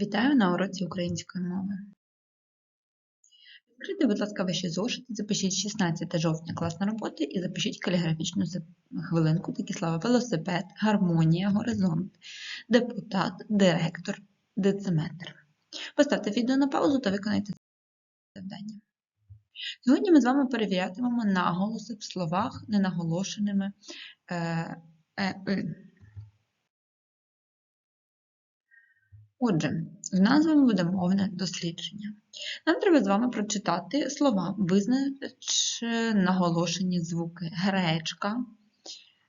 Вітаю на уроці української мови. Відкрийте, будь ласка, ваші зошити, запишіть 16 жовтня класна робота і запишіть каліграфічну хвилинку такі слова велосипед, гармонія, горизонт, депутат, директор, дециметр. Поставте відео на паузу та виконайте завдання. Сьогодні ми з вами перевірятимемо наголоси в словах ненаголошеними е, е, «и». Отже, в вами буде мовне дослідження. Нам треба з вами прочитати слова, визначивши наголошені звуки гречка,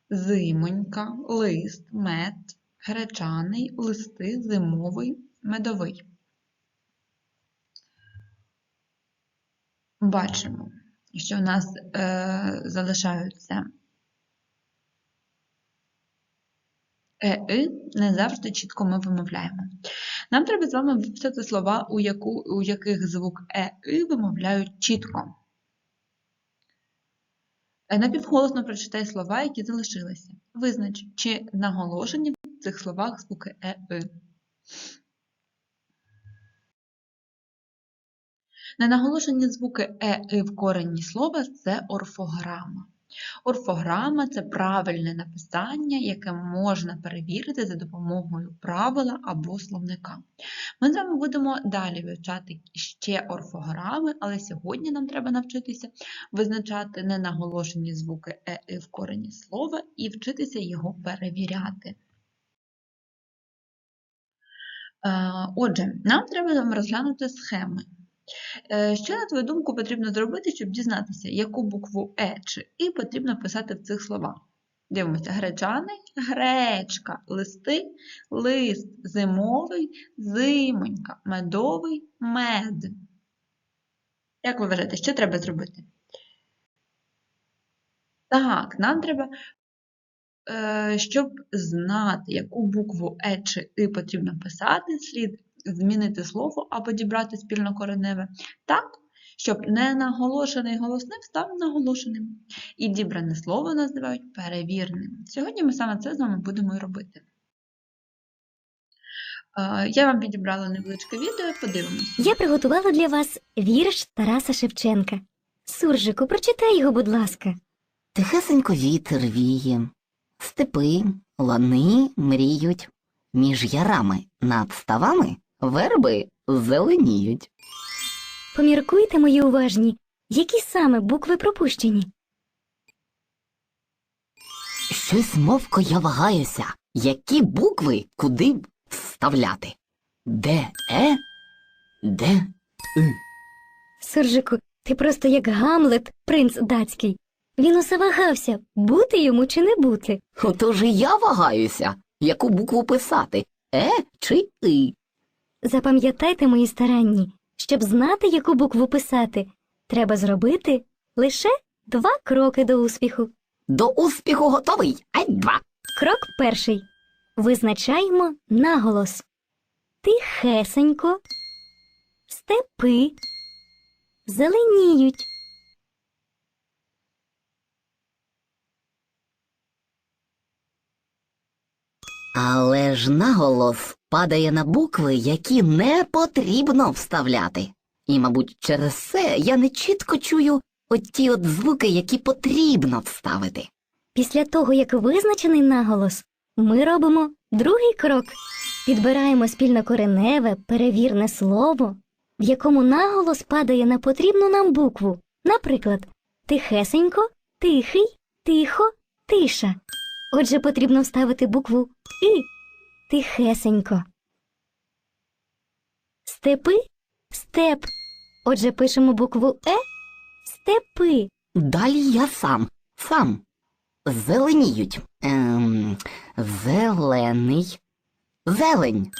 зимонька, лист, мед, гречаний, листи, зимовий, медовий. Бачимо, що в нас е, залишаються е-и, не завжди чітко ми вимовляємо. Нам треба з вами виписати слова, у, яку, у яких звук е-и вимовляють чітко. Е, Напівголосно прочитай слова, які залишилися. Визнач, чи наголошені в цих словах звуки е-и. Ненаголошені звуки е-и в корені слова це орфограма. Орфограма це правильне написання, яке можна перевірити за допомогою правила або словника. Ми з вами будемо далі вивчати ще орфограми, але сьогодні нам треба навчитися визначати ненаголошені звуки е в корені слова і вчитися його перевіряти. Е, Отже, нам треба розглянути схеми. Е, Що, на твою думку, потрібно зробити, щоб дізнатися, яку букву Е чи І потрібно писати в цих словах? Дивимося, гречаний, гречка, листи, лист, зимовий, зимонька, медовий, мед. Як ви вважаєте, що треба зробити? Так, нам треба, е, щоб знати, яку букву Е чи И потрібно писати, слід змінити слово або дібрати спільнокореневе так, щоб ненаголошений голосним став наголошеним. І дібране слово називають перевірним. Сьогодні ми саме це з вами будемо і робити. Я вам підібрала невеличке відео, подивимося. Я приготувала для вас вірш Тараса Шевченка. Суржику, прочитай його, будь ласка. Тихесенько вітер віє, степи, лани мріють, між ярами над ставами верби зеленіють. Поміркуйте, мої уважні, які саме букви пропущені. Щось мовко я вагаюся, які букви куди б вставляти. Де е, де и. Суржику, ти просто як Гамлет, принц датський. Він усе вагався, бути йому чи не бути. Отож і я вагаюся, яку букву писати е чи и. Запам'ятайте мої старанні, щоб знати, яку букву писати, треба зробити лише два кроки до успіху. До успіху готовий, ай два. Крок перший. Визначаємо наголос. Тихесенько. Степи. Зеленіють. Але ж наголос падає на букви, які не потрібно вставляти. І, мабуть, через це я не чітко чую оті от звуки, які потрібно вставити. Після того, як визначений наголос, ми робимо другий крок. Підбираємо спільнокореневе, перевірне слово, в якому наголос падає на потрібну нам букву. Наприклад, тихесенько, тихий, тихо, тиша. Отже, потрібно вставити букву І. Тихесенько. Степи степ. Отже, пишемо букву Е. Степи. Далі я сам, сам. Зеленіють. Ем, зелений. Зелень.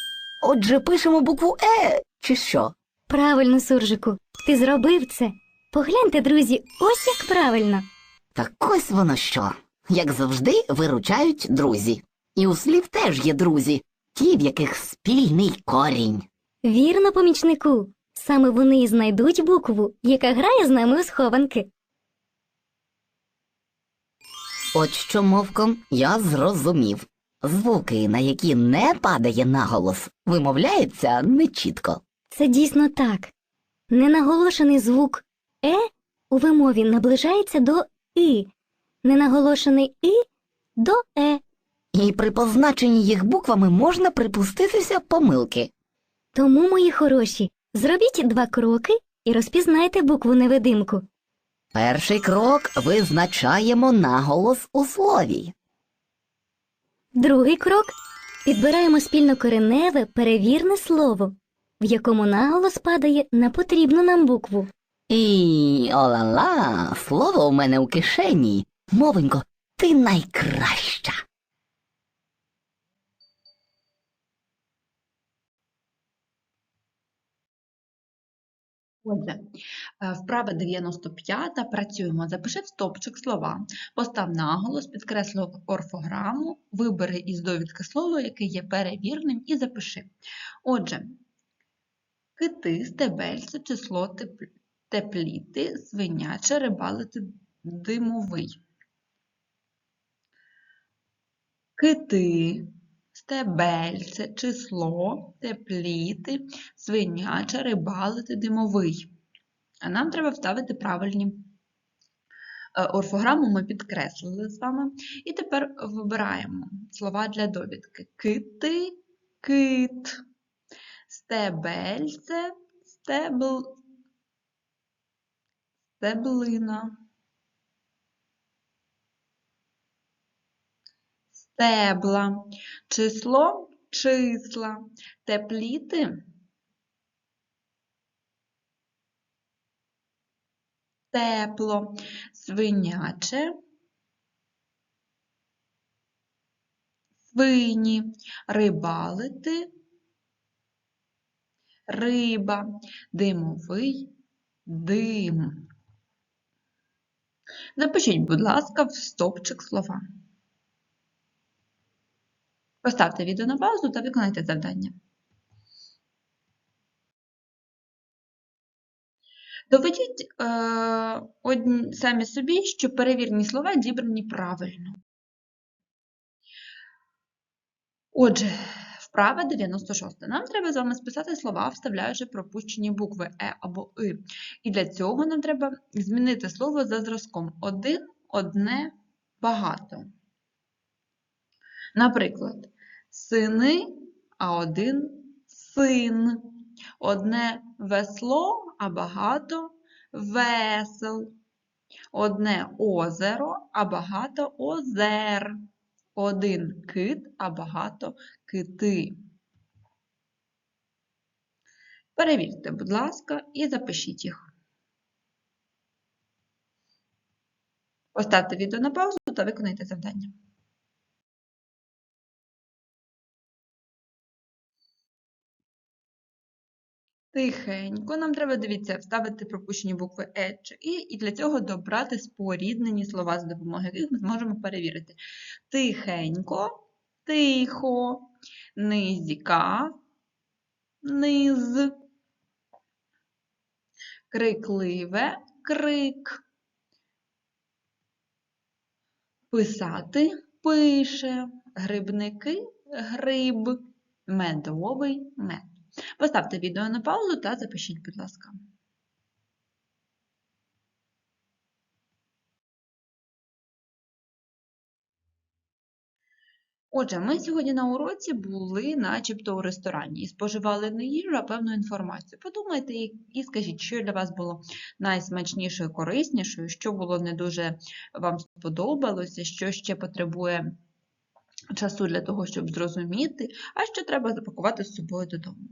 Отже, пишемо букву Е, чи що? Правильно, суржику, ти зробив це. Погляньте, друзі, ось як правильно. Так ось воно що. Як завжди, виручають друзі. І у слів теж є друзі, ті, в яких спільний корінь. Вірно, помічнику. Саме вони і знайдуть букву, яка грає з нами у схованки. От що, мовком, я зрозумів. звуки, на які не падає наголос, вимовляються нечітко. Це дійсно так. Ненаголошений звук е у вимові наближається до і, ненаголошений і до е. І при позначенні їх буквами можна припуститися помилки. Тому, мої хороші, зробіть два кроки і розпізнайте букву невидимку. Перший крок визначаємо наголос у слові. Другий крок підбираємо спільнокореневе перевірне слово, в якому наголос падає на потрібну нам букву. І олала, слово у мене у кишені. Мовенько, ти найкраща. Отже, е, вправа 95. Працюємо. Запиши в стопчик слова, постав наголос, підкресли орфограму, вибери із довідки слово, яке є перевірним, і запиши. Отже, кити, стебельце, число, тепліти, свиняче, рибалити, димовий. Кити, стебельце, число, тепліти, свиняча, рибалити, димовий. А нам треба вставити правильні е, орфограму ми підкреслили з вами. І тепер вибираємо слова для довідки. Кити, кит, стебельце, стебл, стеблина. Стебла, число, числа, тепліти, тепло, свиняче, свині, рибалити, риба, димовий, дим. Запишіть, будь ласка, в стовпчик слова. Поставте відео на паузу та виконайте завдання. Доведіть е, одні, самі собі, що перевірні слова дібрані правильно. Отже, вправа 96. Нам треба з вами списати слова, вставляючи пропущені букви Е або И. І для цього нам треба змінити слово за зразком один, одне, багато. Наприклад, сини, а один син. Одне весло, а багато весел. Одне озеро, а багато озер. Один кит, а багато кити. Перевірте, будь ласка, і запишіть їх. Поставте відео на паузу та виконайте завдання. Тихенько. Нам треба, дивіться, вставити пропущені букви Е чи І, і для цього добрати споріднені слова, за допомогою яких ми зможемо перевірити. Тихенько, тихо, низька, низ, крикливе, крик. Писати пише, грибники гриб, медовий мед. Поставте відео на паузу та запишіть, будь ласка. Отже, ми сьогодні на уроці були начебто у ресторані і споживали не їжу, а певну інформацію. Подумайте і- скажіть, що для вас було найсмачнішою, кориснішою, що було не дуже вам сподобалося, що ще потребує часу для того, щоб зрозуміти, а що треба запакувати з собою додому.